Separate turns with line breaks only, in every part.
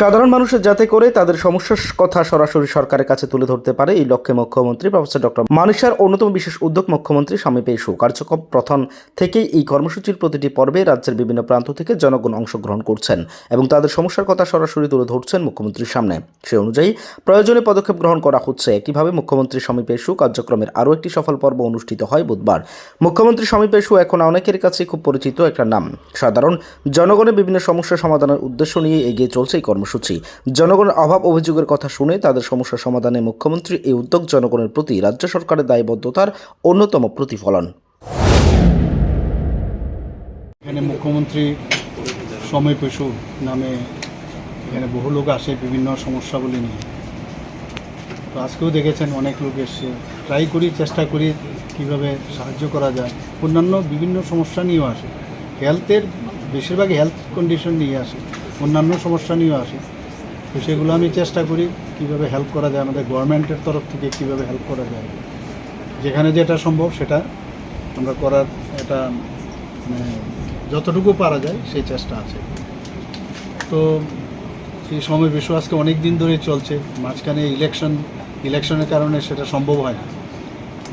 সাধারণ মানুষের যাতে করে তাদের সমস্যার কথা সরাসরি সরকারের কাছে তুলে ধরতে পারে, এই লক্ষ্যে মুখ্যমন্ত্রী প্রফেসর ডক্টর মানিসার অন্যতম বিশেষ উদ্যোগ মুখ্যমন্ত্রী স্বামী পেশু কার্যক্রম প্রথম থেকেই এই কর্মসূচির প্রতিটি পর্বে রাজ্যের বিভিন্ন প্রান্ত থেকে জনগণ অংশগ্রহণ করছেন এবং তাদের সমস্যার কথা সরাসরি তুলে ধরছেন মুখ্যমন্ত্রীর সামনে। সে অনুযায়ী প্রয়োজনে পদক্ষেপ গ্রহণ করা হচ্ছে। একইভাবে মুখ্যমন্ত্রী স্বামী পেশু কার্যক্রমের আরও একটি সফল পর্ব অনুষ্ঠিত হয় বুধবার। মুখ্যমন্ত্রী স্বামী পেশু এখন অনেকের কাছে খুব পরিচিত একটা নাম। সাধারণ জনগণের বিভিন্ন সমস্যা সমাধানের উদ্দেশ্য নিয়ে এগিয়ে চলছে এই কর্মসূচি। জনগণের অভাব অভিযোগের কথা শুনে তাদের সমস্যা সমাধানে মুখ্যমন্ত্রী এই উদ্যোগ জনগণের প্রতি রাজ্য সরকারের দায়বদ্ধতার অন্যতম প্রতিফলন।
এখানে মুখ্যমন্ত্রী সময় পেশু নামে এখানে বহু লোক আসে বিভিন্ন সমস্যাগুলি নিয়ে। তো আজকেও দেখেছেন অনেক লোক এসছে ট্রাই করি, চেষ্টা করি কীভাবে সাহায্য করা যায়। অন্যান্য বিভিন্ন সমস্যা নিয়েও আসে। হেলথের, বেশিরভাগ হেলথ কন্ডিশন নিয়ে আসে। অন্যান্য সমস্যা নিয়েও আসে। তো সেগুলো আমি চেষ্টা করি কীভাবে হেল্প করা যায়, আমাদের গভর্নমেন্টের তরফ থেকে কীভাবে হেল্প করা যায়। যেখানে যেটা সম্ভব সেটা আমরা করার একটা মানে যতটুকু পারা যায় সেই চেষ্টা আছে। তো এই সময় বিশ্ব আজকে অনেক দিন ধরেই চলছে, মাঝখানে ইলেকশন ইলেকশনের কারণে সেটা সম্ভব হয় না।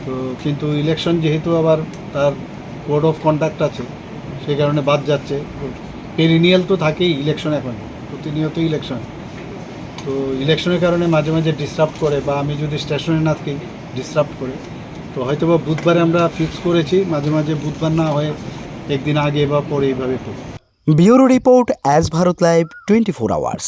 তো কিন্তু ইলেকশন যেহেতু আবার তার কোড অফ কন্ডাক্ট আছে, সেই কারণে বাদ যাচ্ছে। পেরিনিয়াল তো থাকেই ইলেকশন এখন প্রতিনিয়ত ইলেকশন তো ইলেকশনের কারণে মাঝে মাঝে ডিস্টার্ব করে বা আমি যদি স্টেশনে না থাকি ডিস্টার্ব করে, তো হয়তো বা বুধবারে আমরা ফিক্স করেছি, মাঝে মাঝে বুধবার না হয়ে একদিন আগে বা পরে এইভাবে করি
bureau report as Bharat live twenty four hours.